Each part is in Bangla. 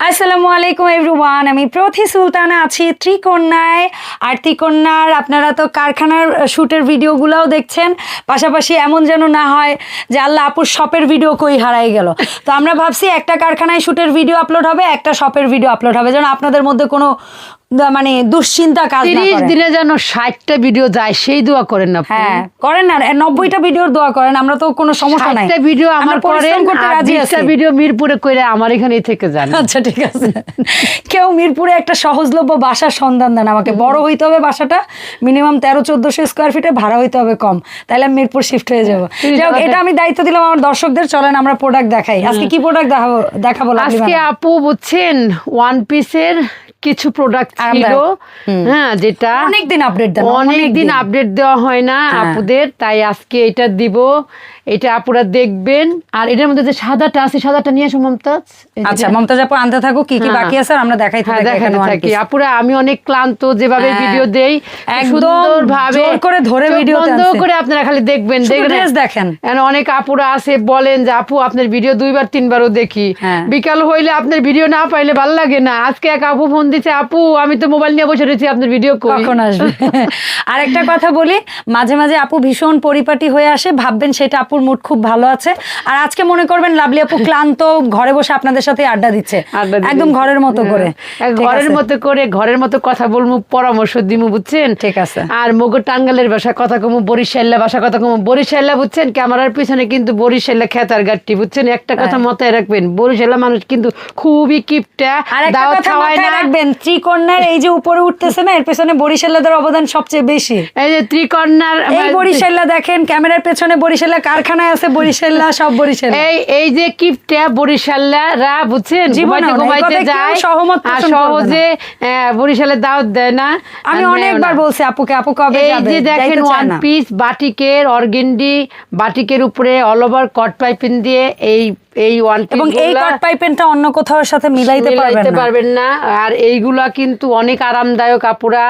আসসালামু আলাইকুম এভরিওয়ান আমি প্রথি সুলতানা আছি ত্রিকন্যায় আর ত্রিকন্যার আপনারা তো কারখানার শ্যুটের ভিডিওগুলোও দেখছেন। পাশাপাশি এমন যেন না হয় যে আল্লাহ আপুর শপের ভিডিও কই হারাই গেল। তো আমরা ভাবছি একটা কারখানায় শ্যুটের ভিডিও আপলোড হবে, একটা শপের ভিডিও আপলোড হবে। যেন আপনাদের মধ্যে কোনো মানে দুশ্চিন্তা কাজ তিরিশ দিনে যেন ষাটটা ভিডিও যায় সেই দোয়া করেন না হ্যাঁ করেন না নব্বইটা ভিডিওর দোয়া করেন আমরা তো কোনো সমস্যা নাই। ভিডিও আমার পরিশ্রম করেন করতে রাজি বিশটা ভিডিও মিরপুরে করে আমার এখানেই থেকে যান। আচ্ছা ঠিক আছে। কেউ মিরপুরে একটা সহজলভ্য বাসার সন্ধান দেন আমাকে। বড় হইতে হবে বাসাটা মিনিমাম তেরো চোদ্দশো স্কোয়ার ফিটে ভাড়া হইতে হবে কম। তাহলে আমি মিরপুর শিফট হয়ে যাব। এটা আমি দায়িত্ব দিলাম আমার দর্শকদের। চলেন আমরা প্রোডাক্ট দেখাই। আজকে কি প্রোডাক্ট দেখাবো দেখাবো আজকে আপু বুঝছেন ওয়ান পিসের কিছু প্রোডাক্ট ছিল। হ্যাঁ যেটা অনেকদিন আপডেট অনেকদিন অনেক দিন আপডেট দেওয়া হয় না হ্যাঁ। আপুদের তাই আজকে এটা দিব। এটা আপুরা দেখবেন। আর এটার মধ্যে যে সাদাটা আছে সাদাটা নিয়ে আসো মমতাজ। আচ্ছা মমতাজ আপু আনতে থাকো কি কি হ্যাঁ। বাকি আছে আমরা দেখাইতে হ্যাঁ থাকি আপুরা আমি অনেক ক্লান্ত যেভাবে হ্যাঁ, ভিডিও দেই একদম সুন্দরভাবে জোর করে ধরে চোখ ভিডিওতে বন্ধ করে আপনারা খালি দেখবেন দেখেন। এখন অনেক আপুরা আছে বলেন যে আপু আপনার ভিডিও দুইবার তিনবারও দেখি। হ্যাঁ। বিকাল হইলে আপনার ভিডিও না পাইলে ভালো লাগে না। আজকে এক আপু ফোন দিছে আপু আমি তো মোবাইল নিয়ে বসে রয়েছি আপনার ভিডিও কখন আসবে? আর একটা কথা বলি মাঝে মাঝে আপু ভীষণ পরিপাটি হয়ে আসে ভাববেন সেটা আপুর মুড খুব ভালো আছে। আর আজকে মনে করবেন লাভলি আপু ক্লান্ত ঘরে বসে আপনাদের সাথে আড্ডা দিচ্ছে। একদম ঘরের মতো করে। হ্যাঁ, ঘরের মতো করে ঘরের মতো কথা বলব পরামর্শ দিমু বুঝছেন? ঠিক আছে। আর মগো টাঙ্গালের ভাষা কথা কমু বরিশাল্লা ভাষা কথা কমু। বরিশাল্লা বুঝছেন? ক্যামেরার পিছনে কিন্তু বরিশাল্লা খেতার গাঠটি বুঝছেন? একটা কথা মাথায় রাখবেন বরিশাল্লা মানুষ কিন্তু খুবই কিপটা আর একটা কথা মাথায় না। রাখবেন ত্রিকন্যার এই যে উপরে উঠতেছে না এর পেছনে বরিশাল্লাদের অবদান সবচেয়ে বেশি। এই যে ত্রিকন্যার এই বরিশাল্লা দেখেন ক্যামেরার পেছনে বরিশাল্লা কারখানায় আছে বরিশাল্লা সব বরিশাল এই এই যে কিপটা বরিশাল্লারা বুঝছেন? ঘুমাইতে ঘুমাইতে যায় সহমত। সহজে বরিশালের দাওয়াত দেয় না। আমি অনেকবার বলছি আপুকে আপু কবে এই যে দেখেন ওয়ান পিস বাটিকের অর্গেন্ডি বাটিকের উপরে অল ওভার কট পাইপিং দিয়ে এই এই ওয়ান এবং এই কট পাইপেনটা অন্য কোথাও সাথে মিলাইতে পারবেন পারবেন না। আর এইগুলা কিন্তু অনেক আরামদায়ক আপুরা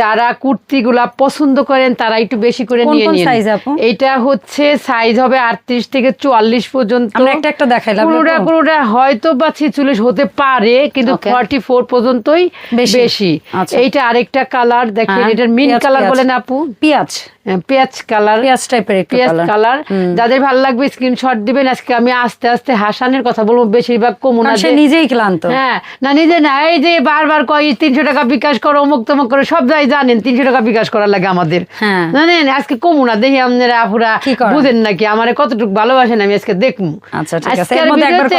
যারা কুর্তিগুলা পছন্দ করেন তারা একটু বেশি করে নিয়ে কোন নিন। আপু? এটা হচ্ছে সাইজ হবে আটত্রিশ থেকে চুয়াল্লিশ পর্যন্ত। আমরা একটা একটা দেখাইলাম পুরোটা পুরোটা হয়তো বা ছিচল্লিশ হতে পারে কিন্তু Okay. ফর্টি ফোর পর্যন্তই বেশি। আচ্ছা। এইটা আরেকটা কালার দেখেন এটার মিন কালার বলেন আপু? পেঁয়াজ। হ্যাঁ, পেঁয়াজ কালার পেঁয়াজ টাইপের পেঁয়াজ কালার যাদের ভালো লাগবে স্ক্রিনশট দিবেন। আজকে আমি আস্তে আস্তে হাসানের কথা বলব বেশিরভাগ কমুনা সে নিজেই ক্লান্ত হ্যাঁ না নিজে না এই যে বারবার কয় তিনশো টাকা বিকাশ করো অমুক তমুক করে সব যাই জানেন তিনশো টাকা বিকাশ করার লাগে আমাদের হ্যাঁ। জানেন আজকে কমুনা দেখি আপনারা আপুরা বুঝেন নাকি আমারে কতটুকু ভালোবাসেন আমি আজকে দেখমু আচ্ছা,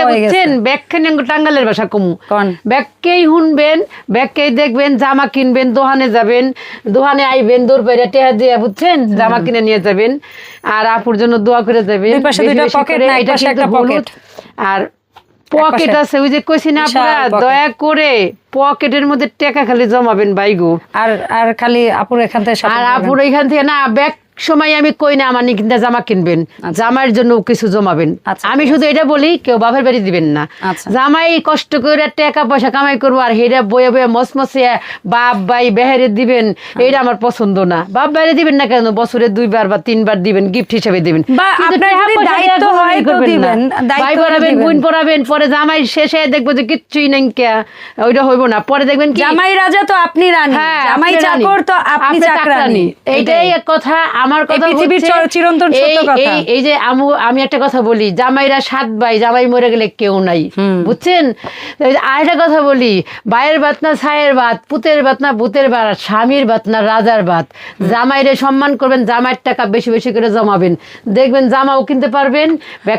হয়ে। বুঝছেন টাঙ্গালের ভাষা কমু? ব্যাগকেই শুনবেন ব্যাগকেই দেখবেন জামা কিনবেন দোকানে যাবেন দোকানে আইবেন দৌড় পেরে টেহা দিয়ে বুঝছেন জামা কিনে নিয়ে যাবেন আর আপুর জন্য দোয়া করে যাবেন এটা কিন্তু হলুদ। আর পকেট আছে ওই যে কইছি না আপনারা দয়া করে পকেটের মধ্যে টাকা খালি জমাবেন বাইগু আর আর খালি আপুর এখান থেকে আর। আপুর এখান থেকে না ব্যাগ সময় আমি কই না আমার নিকিন্দা জামা কিনবেন জামার জন্য কিছু জমাবেন। আচ্ছা, আমি শুধু এটা বলি কেউ বাপের বাড়ি দিবেন না। আচ্ছা। জামাই কষ্ট করে টাকা পয়সা কামাই করব আর হেরা বয়ে বয়ে মসমসে বাপ ভাই বেহারে দিবেন। এটা আমার পছন্দ না। বাপ বাইরে দিবেন না কেন? বছরে দুইবার বা তিনবার দিবেন গিফট হিসেবে দিবেন। ভাই পড়াবেন বোন পড়াবেন পরে জামাই শেষে দেখব যে কিচ্ছুই নাই কে। ওইটা হইব না। পরে দেখবেন কি? জামাই রাজা তো আপনি রানী। হ্যাঁ, জামাই চাকর তো আপনি চাকরানী। এইটাই এক কথা। আমার কথা পৃথিবীর চিরন্তন সত্য কথা। এই- এই যে আমু একটা কথা বলি জামাইরা সাত ভাই জামাই মরে গেলে কেউ নাই বুঝছেন? যে আরেকটা কথা বলি ভাইয়ের ভাত না ছায়ের ভাত পুতের ভাত না ভূতের ভাত স্বামীর ভাত না রাজার ভাত জামাইরে সম্মান করবেন জামাইয়ের টাকা বেশি বেশি করে জমাবেন। দেখবেন জামাও কিনতে পারবেন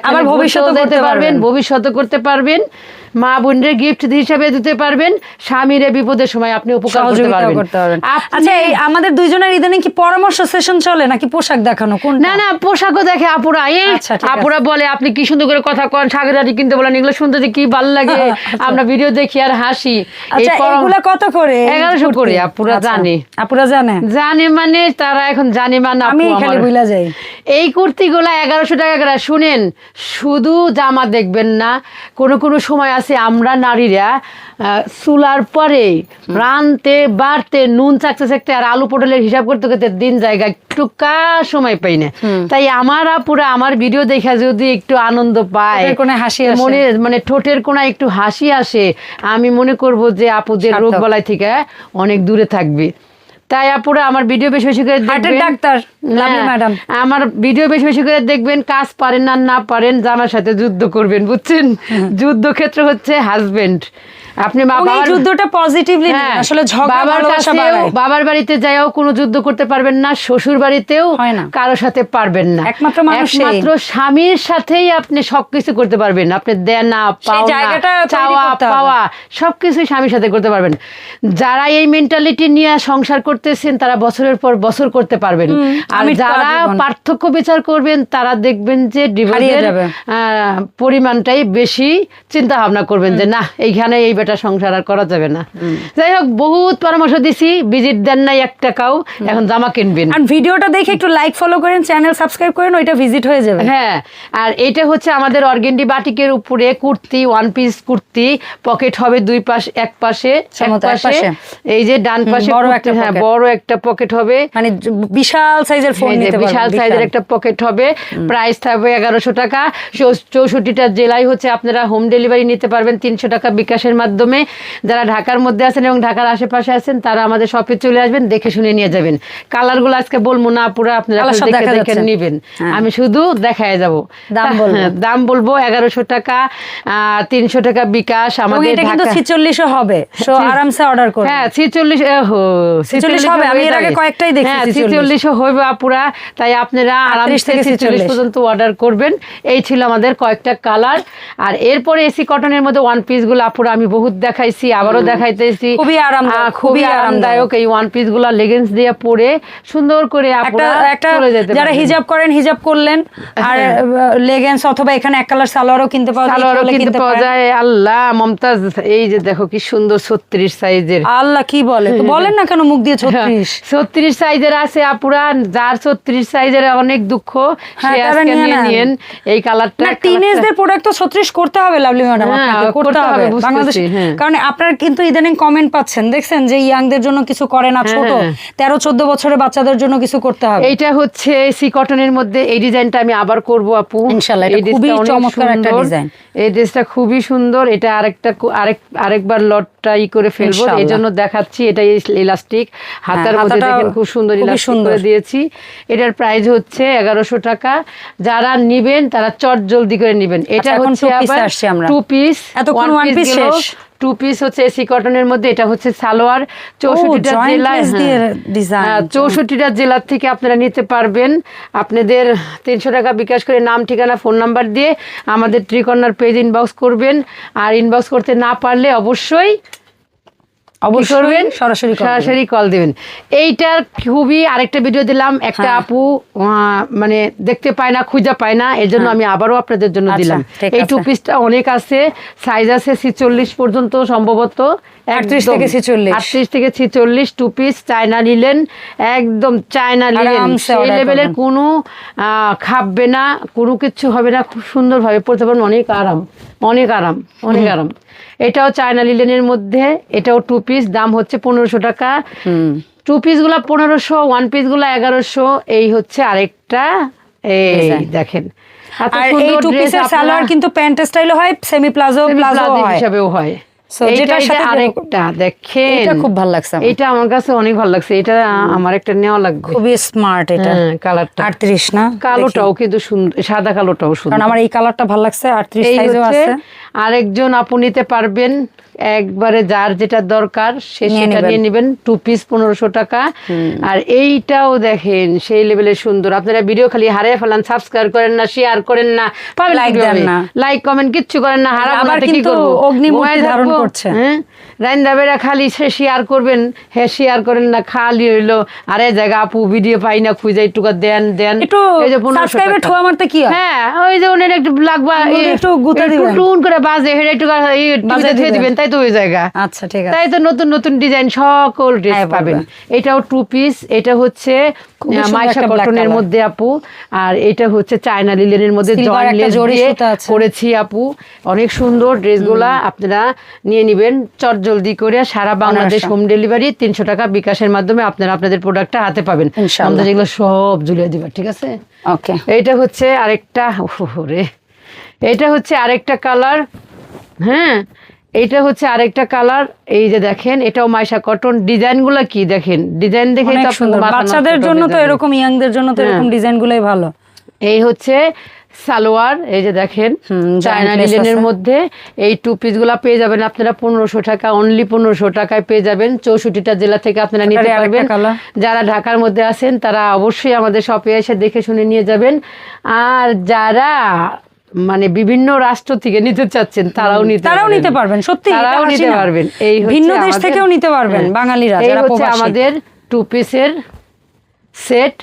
আবার ভবিষ্যৎ করতে পারবেন। ভবিষ্যৎ করতে পারবেন। মা বোনদের গিফট হিসাবে দিতে পারবেন স্বামীরে বিপদের সময় আপনি উপকার করতে পারবেন। আচ্ছা এই আমাদের দুইজনের ইদানিং কি পরামর্শ সেশন চলে নাকি পোশাক দেখানো? কোন না না পোশাকও দেখে আপুরা। এই আচ্ছা। আপুরা বলে আপনি কি সুন্দর করে কথা কন সাগরাটি কিনতে বলেন এগুলো শুনতে যে কি ভালো লাগে। আমরা ভিডিও দেখি আর হাসি। আচ্ছা এগুলা কত করে? এগারোশো কুর্তি? করে আপুরা আচ্ছা, জানে। আপুরা জানে? জানে মানে তারা এখন জানে মানে আমি খালি। বুইলা যাই। এই কুর্তিগুলো এগারোশো টাকা করে। শুনেন শুধু জামা দেখবেন না কোনো কোনো সময় আছে আমরা নারীরা চুলার পরে রানতে বাড়তে নুন চাকতে চাকতে আর আলু পটলের হিসাব করতে করতে দিন জায়গা একটু কা সময় পাই না। তাই আমার আপুরা আমার ভিডিও দেখা যদি একটু আনন্দ পায় কোণে হাসি মনে মানে ঠোঁটের কোনায় একটু হাসি আসে আমি মনে করব যে আপুদের রোগ। বালাই থেকে অনেক দূরে থাকবে। তাই আপুরা আমার ভিডিও বেশি বেশি করে হার্টের দেখবেন। ডাক্তার লাভলি হ্যাঁ, ম্যাডাম আমার ভিডিও বেশি বেশি করে দেখবেন কাজ পারেন না না পারেন জামার সাথে যুদ্ধ করবেন বুঝছেন? যুদ্ধক্ষেত্র হচ্ছে হাজবেন্ড আপনি যুদ্ধটা পজিটিভলি হ্যাঁ, আসলে ঝগড়া বাবার ভালোবাসা কাছেও বাবার বাড়িতে যাইও কোনো যুদ্ধ করতে পারবেন না শ্বশুর বাড়িতেও কারোর সাথে পারবেন না। একমাত্র স্বামীর সাথেই আপনি সবকিছু করতে পারবেন। আপনি দেনা চাওয়া পাওয়া স্বামীর সাথে করতে পারবেন। যারা এই মেন্টালিটি নিয়ে সংসার করতেছেন তারা বছরের পর বছর করতে পারবেন। আর যারা পার্থক্য বিচার করবেন তারা দেখবেন যে ডিভোর্সের। পরিমাণটাই বেশি চিন্তা ভাবনা করবেন যে না এইখানে এই বেটা সংসার আর করা যাবে না। যাই হোক বহুত পরামর্শ দিছি ভিজিট দেন নাই এক টাকাও এখন জামা কিনবেন। আর ভিডিওটা দেখে একটু লাইক ফলো করেন চ্যানেল সাবস্ক্রাইব করেন ওইটা ভিজিট হয়ে যাবে। হ্যাঁ আর এটা হচ্ছে আমাদের অর্গেন্ডি বাটিকের উপরে kurti one piece kurti pocket হবে দুই পাশ এক পাশে এক পাশে। পাশে। এই যে ডান পাশে বড় একটা হ্যাঁ বড় একটা পকেট হবে। মানে বিশাল সাইজের ফোন নিতে বিশাল সাইজের একটা পকেট হবে। প্রাইস থাকবে এগারোশো টাকা। চৌষট্টিটা জেলায় হচ্ছে আপনারা হোম ডেলিভারি নিতে পারবেন তিনশো টাকা বিকাশের মাধ্যমে। যারা ঢাকার মধ্যে আছেন এবং ঢাকার আশেপাশে আছেন তারা আমাদের শপে চলে আসবেন দেখে শুনে নিয়ে যাবেন। কালারগুলো আজকে বলব না পুরো আপনারা দেখে দেখে যাচ্ছে। নিবেন। হ্যাঁ। আমি শুধু দেখায় যাব। দাম বলব। এগারোশো টাকা তিনশো টাকা বিকাশ আমাদের কিন্তু ছিচল্লিশও হবে। সো আরামসে অর্ডার করুন। হ্যাঁ ছিচল্লিশ হো 46 হবে, আমি এর আগে কয়েকটাই দেখছি 46 ছিচল্লিশও হবে আপুরা। তাই আপনারা 38 আরামসে থেকে ছিচল্লিশ পর্যন্ত অর্ডার করবেন। এই ছিল আমাদের কয়েকটা কালার আর এরপরে এসি কটনের মধ্যে ওয়ান পিসগুলো আপুরা আমি বহুত দেখাইছি আবারও দেখাইতেছি। খুবই আহ, খুবই আরামদায়ক। এই ওয়ান পিসগুলা লেগেন্স দিয়ে পরে সুন্দর করে একটা যারা হিজাব করেন হিজাব করলেন। আর লেগেন্স অথবা এখানে এক কালার সালোয়ারও কিনতে পাওয়া যায় সালোয়ারও কিনতে পাওয়া যায়। আল্লাহ মমতাজ এই যে দেখো কি সুন্দর ছত্রিশ সাইজের আল্লাহ কি বলে? তো বলেন না কেন মুখ দিয়ে ছত্রিশ? ছত্রিশ সাইজের আছে আপুরা যার ছত্রিশ সাইজের অনেক দুঃখ হ্যাঁ, সে আজকে নিয়ে নিয়ে এই কালারটা টিনেজদের প্রোডাক্ট তো ছত্রিশ করতে হবে লাভলি ম্যাডাম হ্যাঁ, আপনাকে করতে হবে বাংলাদেশ হ্যাঁ। কারণ আপনার কিন্তু ইদানিং কমেন্ট পাচ্ছেন দেখছেন যে ইয়াংদের জন্য কিছু করে না হ্যাঁ, ছোট। হ্যাঁ। তেরো চোদ্দ বছরের বাচ্চাদের জন্য কিছু করতে হবে। এইটা হচ্ছে সি কটনের মধ্যে এই ডিজাইনটা আমি আবার করব আপু। ইনশাল্লাহ, এটা খুবই চমৎকার একটা ডিজাইন। এই ড্রেসটা খুবই সুন্দর এটা আরেকটা আরেক আরেকবার লটটা ই করে ফেলব। এই জন্য দেখাচ্ছি এটা ইলাস্টিক হাতার হ্যাঁ, মধ্যে দেখেন খুব সুন্দর ইলাস্টিক। করে দিয়েছি। এটার প্রাইস হচ্ছে এগারোশো টাকা। যারা নিবেন তারা চট জলদি করে নিবেন। এটা আচ্ছা, হচ্ছে আবার টু পিস এতক্ষণ one piece শেষ। টু পিস হচ্ছে এসি কটনের মধ্যে এটা হচ্ছে সালোয়ার। চৌষট্টিটা জেলা জেলায় lace দিয়ে design। হ্যাঁ, চৌষট্টিটা জেলার থেকে আপনারা নিতে পারবেন। আপনাদের তিনশো টাকা বিকাশ করে নাম ঠিকানা ফোন নাম্বার দিয়ে আমাদের ত্রিকর্ণার পেজ ইনবক্স করবেন। আর ইনবক্স করতে না পারলে অবশ্যই অবশ্যই করবেন। সরাসরি। সরাসরি কল দিবেন। এইটার খুবই আরেকটা ভিডিও দিলাম। একটা হ্যাঁ। আপু মানে দেখতে পায় না খুঁজে পায় না এর জন্য আমি আবারও আপনাদের জন্য আচ্ছা, দিলাম। এই। টু পিসটা অনেক আছে। সাইজ আছে ছিচল্লিশ পর্যন্ত সম্ভবত। 38 থেকে 46 আটত্রিশ থেকে ছিচল্লিশ টু পিস চায়না নিলেন। একদম চায়না নিলেন। সেই লেভেলের কোনো আহ, খাববে না কোনো কিছু হবে না। খুব সুন্দরভাবে পড়তে পারবেন। অনেক আরাম। অনেক আরাম। অনেক আরাম। এটাও চায়না লিলেনের মধ্যে এটাও টু পিস দাম হচ্ছে পনেরোশো টাকা। টু পিসগুলো পনেরোশো ওয়ান পিসগুলো এগারোশো এই হচ্ছে আরেকটা এই দেখেন। আর এই টু পিসের সালোয়ার কিন্তু প্যান্ট স্টাইলও হয় সেমি প্লাজো প্লাজো হয়। হিসাবেও হয়। আরেকটা দেখেন। এটা খুব ভালো লাগছে আমার। এটা আমার কাছে অনেক ভালো লাগছে এটা আমার একটা নেওয়া লাগবে। খুবই স্মার্ট এটা। হ্যাঁ, কালারটা। না? কালোটাও কিন্তু সুন্দর সাদা কালোটাও সুন্দর। কারণ আমার এই কালারটা ভালো লাগছে সাইজও আছে। আরেকজন আপু নিতে পারবেন। একবারে যার যেটা দরকার সে সেটা নিয়ে নেবেন। টু পিস পনেরোশো টাকা। আর এইটাও দেখেন সেই লেভেলের সুন্দর। আপনারা ভিডিও খালি হারিয়ে ফেলান সাবস্ক্রাইব করেন না শেয়ার করেন না। লাইক কমেন্ট কিচ্ছু করেন না। হারা কি করব? অগ্নি ধারণ করছে। হ্যাঁ? রাইন্দা বেড়া খালি সে শেয়ার করবেন হ্যাঁ শেয়ার করেন না খালি হইল। আরে জায়গা আপু ভিডিও পাই না খুঁজে একটু দেন দেন। একটু এই যে 1500 ঠোয়া মারতে কি হ্যাঁ? ওই যে ওনের একটু লাগবা একটু গুঁতে দিবেন। টুন করে বাজে হেডে একটু দিবেন। তাই তো ওই জায়গা। আচ্ছা ঠিক আছে। তাই তো নতুন নতুন ডিজাইন সকল ড্রেস হ্যাঁ, পাবেন। এটাও টু পিস এটা হচ্ছে মাইশা কটনের মধ্যে আপু আর এটা হচ্ছে চায়না লিলেনের মধ্যে। করেছি আপু। অনেক সুন্দর ড্রেসগুলা আপনারা নিয়ে নেবেন। চট জলদি করে সারা বাংলাদেশ হোম ডেলিভারি তিনশো টাকা বিকাশের মাধ্যমে আপনারা আপনাদের প্রোডাক্টটা হাতে পাবেন। আমাদের যেগুলো সব ঝুলিয়ে দিবা ঠিক আছে? ওকে এইটা হচ্ছে আরেকটা রে এটা হচ্ছে আরেকটা কালার হ্যাঁ? এটা হচ্ছে আরেকটা কালার এই যে দেখেন এটাও মাইশা কটন ডিজাইন ডিজাইনগুলো কি দেখেন? ডিজাইন দেখে বাচ্চাদের জন্য তো এরকম ইয়াংদের জন্য তো এরকম হ্যাঁ। ডিজাইন গুলোই ভালো। এই হচ্ছে সালোয়ার এই যে দেখেন চায়না আছে। মধ্যে এই টু পিসগুলো পেয়ে যাবেন আপনারা পনেরোশো টাকা অনলি পনেরোশো টাকায় পেয়ে যাবেন। চৌষট্টিটা জেলা থেকে আপনারা নিতে পারবেন। যারা ঢাকার মধ্যে আছেন তারা অবশ্যই আমাদের শপে এসে দেখে শুনে নিয়ে যাবেন। আর যারা মানে বিভিন্ন রাষ্ট্র থেকে নিতে চাচ্ছেন তারাও নিতে তারাও নিতে পারবেন সত্যি তারাও নিতে পারবেন। এই ভিন্ন দেশ থেকেও নিতে পারবেন হ্যাঁ। বাঙালিরা এই হচ্ছে আমাদের টু পিসের সেট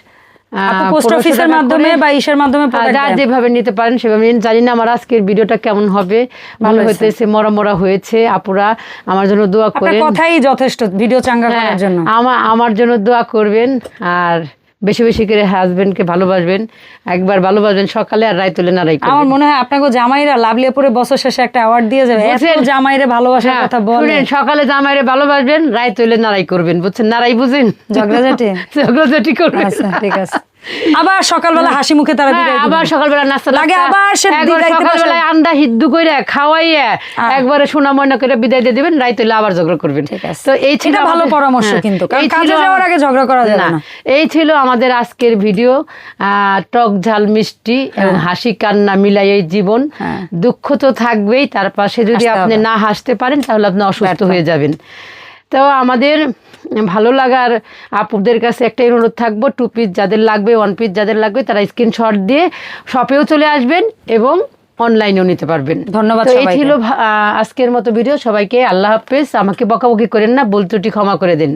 পোস্ট অফিসের মাধ্যমে বা ইসের মাধ্যমে দেন। যেভাবে নিতে পারেন সেভাবে নিন। জানি না আমার আজকের ভিডিওটা কেমন হবে ভালো। হইতেছে মরা মরা হয়েছে আপুরা আমার জন্য দোয়া করেন কথাই যথেষ্ট ভিডিও চাঙ্গা হ্যাঁ, করার জন্য আমার আমার জন্য দোয়া করবেন আর বেশি বেশি করে হাজবেন্ডকে ভালোবাসবেন একবার ভালোবাসবেন সকালে আর রায় তুলে নারাই আমার মনে হয় আপনাকে জামাইরা লাভলিয়া পরে বছর শেষে একটা অ্যাওয়ার্ড দিয়ে যাবে? জামাইরে ভালোবাসার হ্যাঁ, কথা বলেন সকালে জামাইরে ভালোবাসবেন রায় তুলে নারাই করবেন বুঝছেন? নারাই বুঝেন? ঝগড়াঝাটি? ঝগড়াঝাটি করবেন আচ্ছা ঠিক আছে। আবার সকালবেলা হাসি মুখে তারা হ্যাঁ, আবার সকালবেলা নাস্তা লাগে আবার সে একবার দিদাইতে সকালবেলায় আন্ডা হিদ্দু করে খাওয়াইয়া একবারে সোনা ময়না করে বিদায় দিয়ে দিবেন রাইতে আবার ঝগড়া করবেন। ঠিক আছে। তো এই ছিল ভালো আমাদের- পরামর্শ হ্যাঁ, কিন্তু, কারণ কাজে যাওয়ার আগে ঝগড়া করা যাবে না। এই ছিল আমাদের আজকের ভিডিও আহ, টক ঝাল মিষ্টি এবং হাসি কান্না মিলাই এই জীবন। হ্যাঁ। দুঃখ তো থাকবেই তার পাশে যদি আপনি না হাসতে পারেন তাহলে আপনি অসুস্থ হয়ে যাবেন। তো আমাদের ভালো লাগার আপুদের কাছে একটাই অনুরোধ থাকব টু পিস যাদের লাগবে ওয়ান পিস যাদের লাগবে তারা স্ক্রিনশট দিয়ে শপেও চলে আসবেন এবং অনলাইনেও নিতে পারবেন। ধন্যবাদ এই ছিল আজকের মতো ভিডিও সবাইকে আল্লাহ হাফেজ। আমাকে বকাবকি করেন না বলতুটি ক্ষমা করে দিন।